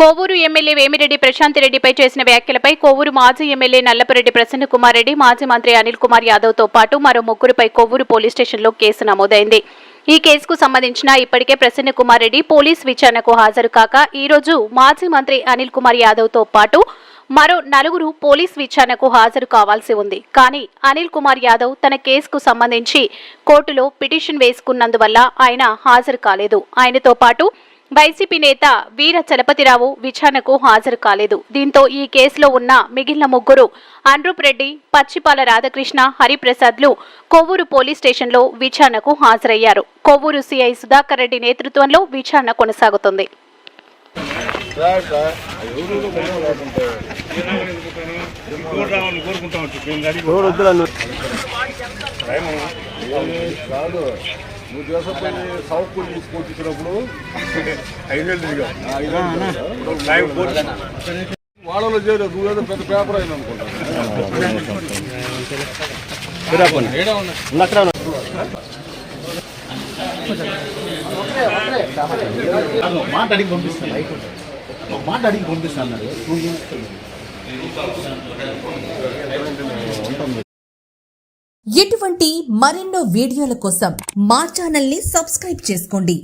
Kovur MLA Vemireddy Prashanth రెడ్డిపై చేసిన వ్యాఖ్యలపై కోవూరు మాజీ ఎమ్మెల్యే నల్లపురెడ్డి ప్రసన్న కుమార్ రెడ్డి మాజీ మంత్రి అనిల్ కుమార్ యాదవ్తో పాటు మరో ముగ్గురుపై కోవూరు పోలీస్ స్టేషన్లో కేసు నమోదైంది. ఈ కేసుకు సంబంధించిన ఇప్పటికే ప్రసన్న కుమార్ రెడ్డి పోలీస్ విచారణకు హాజరు కాక ఈ రోజు మాజీ మంత్రి అనిల్ కుమార్ యాదవ్తో పాటు మరో నలుగురు పోలీస్ విచారణకు హాజరు కావాల్సి ఉంది. కానీ అనిల్ కుమార్ యాదవ్ తన కేసుకు సంబంధించి కోర్టులో పిటిషన్ వేసుకున్నందువల్ల ఆయన హాజరు కాలేదు. ఆయనతో పాటు వైసీపీ నేత వీర చలపతిరావు విచారణకు హాజరు కాలేదు. దీంతో ఈ కేసులో ఉన్న మిగిలిన ముగ్గురు అన్రూప్ రెడ్డి పచ్చిపాల రాధాకృష్ణ హరిప్రసాద్లు కొవ్వూరు పోలీస్ స్టేషన్లో విచారణకు హాజరయ్యారు. కొవ్వూరు సీఐ సుధాకర్ రెడ్డి నేతృత్వంలో విచారణ కొనసాగుతుంది. కోరుకుంటాం నువ్వు నువ్వు దేశపల్లి సౌత్ పూల్ తీసుకొని దిగా లైవ్ వాళ్ళలో చేయలేదు నువ్వేదో పెద్ద పేపర్ అయింది అనుకుంటా. మాట అడిగి పంపిస్తాను. మాట అడిగి పంపిస్తాను ఇటువంటి మరెన్నో వీడియోల కోసం మా ఛానల్ని సబ్స్క్రైబ్ చేసుకోండి.